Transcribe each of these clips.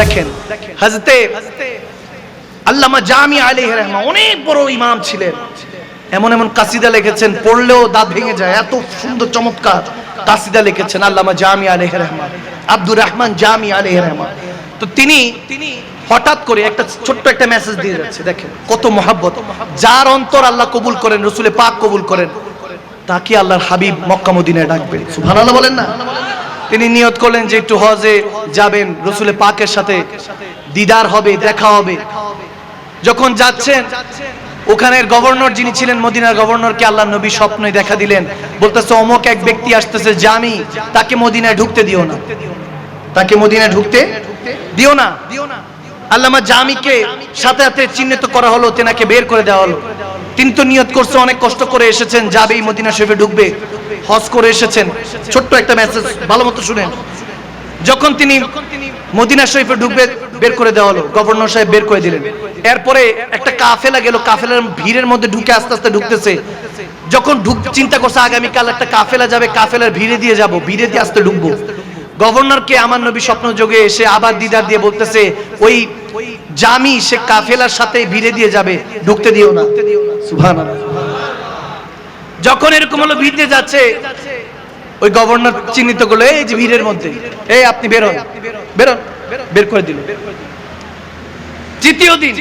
দেখেন, হাজতে আল্লামা জামি আলাইহি রহমা অনেক বড় ইমাম ছিলেন। এমন এমন কাসিদা লিখেছেন, পড়লেও দাঁত ভেঙে যায়, এত সুন্দর, চমৎকার কাসিদা লিখেছেন আল্লামা জামি আলাইহি রহমান আব্দুর রহমান জামি আলাইহি রহমান তো তিনি তিনি হঠাৎ করে একটা ছোট্ট একটা মেসেজ দিয়ে যাচ্ছে, দেখেন, কত মহাব্বত। যার অন্তর আল্লাহ কবুল করেন রসুলে পাক কবুল করেন, তাকে আল্লাহর হাবিব মক্কা মদিনায় ডাকবেন সুবহানাল্লাহ বলেন না? তিনি নিয়ত করলেন যে একটু হজে যাবেন রসুলে পাকের সাথে দিদার হবে, দেখা হবে। যখন যাচ্ছেন, ওখানের গভর্নর যিনি ছিলেন, মদিনার গভর্নরকে আল্লাহ নবী স্বপ্নে দেখা দিলেন। বলতেছে, অমক এক ব্যক্তি আসতেছে জামি তাকে মদিনায় ঢুকতে দিও না। তাকে মদিনায় ঢুকতে দিও না। আল্লামা জামিকে সাথে সাথে চিহ্নিত করা হলো, তেনাকে বের করে দেওয়া হলো। তিনি তো নিয়ত করছে, অনেক কষ্ট করে এসেছেন, যাবেই মদিনা শরীফে ঢুকবে। হজ করে এসেছেন। ছোট্ট একটা মেসেজ ভালো মতো শুনেন। যখন তিনি মদিনা শরীফে ঢুকবে বের করে দেওয়া হলো গভর্নর সাহেব বের করে দিলেন। এরপরে একটা কাফেলা গেল কাফেলার ভিড়ের মধ্যে ঢুকে আস্তে আস্তে ঢুকতেছে। যখন ঢুক চিন্তা করছে আগামীকাল একটা কাফেলা যাবে কাফেলার ভিড়ে দিয়ে যাব ভিড়ে দিয়ে আস্তে ঢুকবো। গভর্নরকে আমার নবী স্বপ্ন যোগে এসে আবার দিদার দিয়ে বলতেছে ওই জামি সে কাফেলার সাথে ভিড়ে দিয়ে যাবে ঢুকতে দিও না। সুবহানাল্লাহ। যখন এরকম হলো ভিড় দিয়ে যাচ্ছে, ওই গভর্নর চিহ্নিত করল, এই যে ভিড়ের মধ্যে, এই আপনি বের হন বের হন, বের করে দিল। তৃতীয় দিন,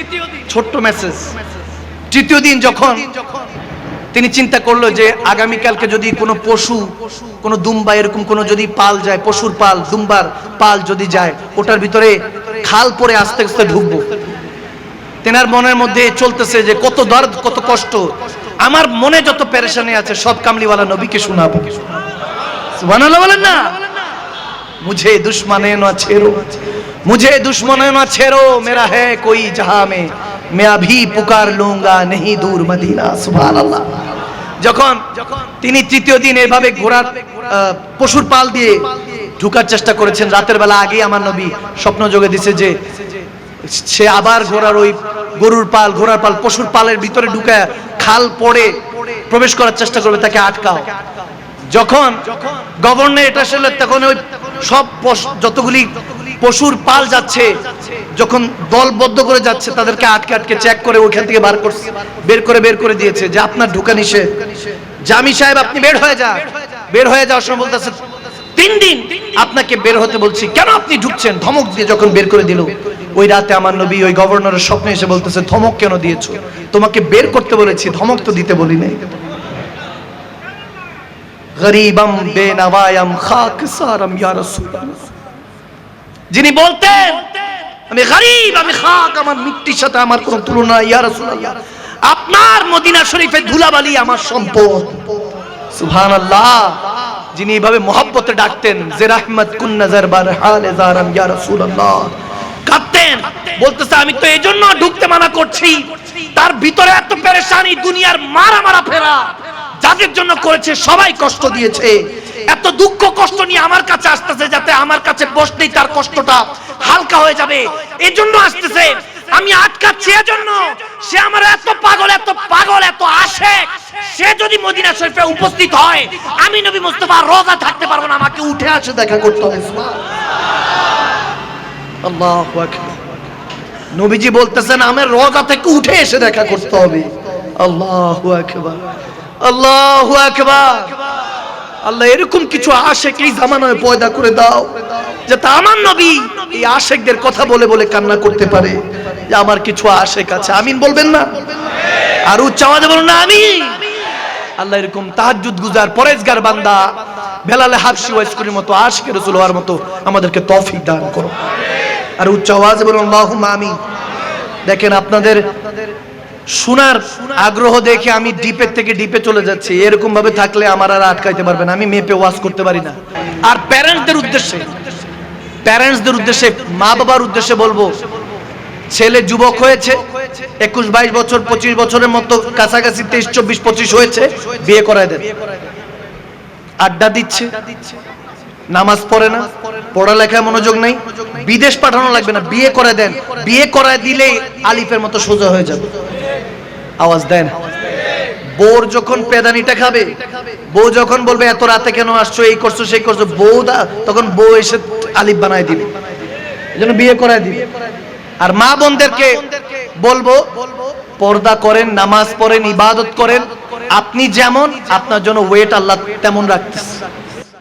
ছোট্ট মেসেজ তৃতীয় দিন যখন তিনি চিন্তা করল যে আগামীকালকে যদি কোনো পশু, কোনো দুম্বা এরকম কোনো যদি পাল যায়, পশুর পাল, দুম্বার পাল যদি যায়, ওটার ভিতরে খাল পরে আস্তে আস্তে ঢুকবো। তেনার মনের মধ্যে চলতেছে যে কত দর্দ কত কষ্ট আমার মনে যত পেরেশানি আছে সব কামলিওয়ালা নবীকে শোনাবো সুবহানাল্লাহ বলেন না मुझे दुश्मने न छेड़ो मुझे दुश्मने न छेड़ो मेरा है कोई जहां में मैं अभी पुकार लूंगा नहीं दूर मदीना सुभान अल्लाह যখন তিনি তৃতীয় দিন এভাবে ঘোড়ার আহ, পশুর পাল দিয়ে ঢুকার চেষ্টা করেছেন রাতের বেলা আগে আমার নবী স্বপ্ন যোগে দিছে যে সে আবার ঘোড়ার ওই গরুর পাল ঘোড়ার পাল পশুর পালের ভিতরে ঢুকে খাল পড়ে প্রবেশ করার চেষ্টা করবে, তাকে আটকাও। যখন গভর্নর এটা আসলে তখন ওই সব যতগুলি পশুর পাল যাচ্ছে, যখন দলবদ্ধ করে যাচ্ছে, তাদেরকে আটকে আটকে চেক করে ওইখান থেকে বার করছে, বের করে বের করে দিয়েছে, যে আপনার ঢুকা নিষেধ। জামি সাহেব, আপনি বের হয়ে যান। বের হয়ে যাওয়ার সময় বলতেছে, তিন দিন আপনাকে বের হতে বলছি। কেন আপনি ঢুকছেন? ধমক দিয়ে যখন বের করে দিল। ওই রাতে আমার নবী ওই গভর্নরের স্বপ্নে এসে বলতেছে, ধমক কেন দিয়েছ? তোমাকে বের করতে বলেছি, ধমক তো দিতে বলি নাই। বেনওয়ায়াম ইয়া রাসূলুল্লাহ। যিনি বলতেন, আমি গরিব, আমি খাক, আমার মিট্টির সাথে আমার কোনো তুলনা ইয়া রাসূলুল্লাহ। আপনার মদিনা শরীফে ধুলাবালি আমার সম্পদ। সুবহানাল্লাহ। যিনি এইভাবে মহব্বতে ডাকতেন, যে রাহমাত কুন নজর বার হালে জারাম ইয়া রাসূলুল্লাহ। কাঁদতেন বলতেছে, আমি তো এজন্য ঢুকতে মানা করছি। তার ভিতরে এত পেরেশানি, দুনিয়ার মারা মারা ফেরা। যাদের জন্য করেছে, সবাই কষ্ট দিয়েছে। এত দুঃখ কষ্ট নিয়ে আমার কাছে আসতেছে, যাতে আমার কাছে বসলেই তার কষ্টটা হালকা হয়ে যাবে। এজন্য আসতেছে, আমি আটকাচ্ছি এজন্য। সে আমার এত পাগল এত পাগল, এত আসে। সে যদি মদিনা শরীফে উপস্থিত হয়, আমি নবী মুস্তফা রোজা থাকতে পারব না। আমাকে উঠে আসে দেখা করতে হবে। আল্লাহু আকবার। নবীজি বলতেছেন, আমার রোজা থেকে উঠে এসে দেখা করতে হবে। আল্লাহ আল্লাহু আল্লাহ এরকম কিছু আশেক এই জামানায় পয়দা করে দাও, যাতে আমার নবী এই আশেকদের কথা বলে বলে কান্না করতে পারে। যে আমার কিছু আশেক আছে, আমিন বলবেন না? আর উচ্চ আওয়াজে বলুন না আমি আল্লাহ এরকম তাহাজ্জুদ গুজার পরেজগার বান্দা বেলালে হাফসি ওয়াইসকুরির মতো আশকে রসুল হওয়ার মতো আমাদেরকে তৌফিক দান করো। আর উচ্চ আওয়াজে বলুন, আল্লাহুম্মা আমিন। দেখেন আপনাদের শোনার আগ্রহ দেখে আমি ডিপের থেকে ডিপে চলে যাচ্ছি। এরকম ভাবে থাকলে আমার আর আটকাইতে পারবেন আমি মেপে ওয়াজ করতে পারি না। আর প্যারেন্টসদের উদ্দেশ্যে প্যারেন্টসদের উদ্দেশ্যে মা বাবার উদ্দেশ্যে বলব, ছেলে যুবক হয়েছে, একুশ বাইশ বছর, পঁচিশ বছরের মতো, কাছাকাছি তেইশ, চব্বিশ, পঁচিশ হয়েছে, বিয়ে করায় দেন। আড্ডা দিচ্ছে নামাজ পড়ে না, পড়ালেখায় মনোযোগ নেই, বিদেশ পাঠানো লাগবে না, বিয়ে করে দেন, বিয়ে করায় দিলেই আলিফের মতো সোজা হয়ে যাবে। আওয়াজ দেন। বোর যখন পেদানিটা খাবে, বউ যখন বলবে, এত রাতে কেন আসছো, এই করছ, সেই করছ, বউ দা, তখন বউ এসে আলিফ বানায় দিবে। এজন্য বিয়ে করায় দিবে। আর মা বোনদেরকে বলব, পর্দা করেন, নামাজ পড়েন, ইবাদত করেন। আপনি যেমন, আপনার জন্য ওয়েট আল্লাহ তেমন রাখতেছে।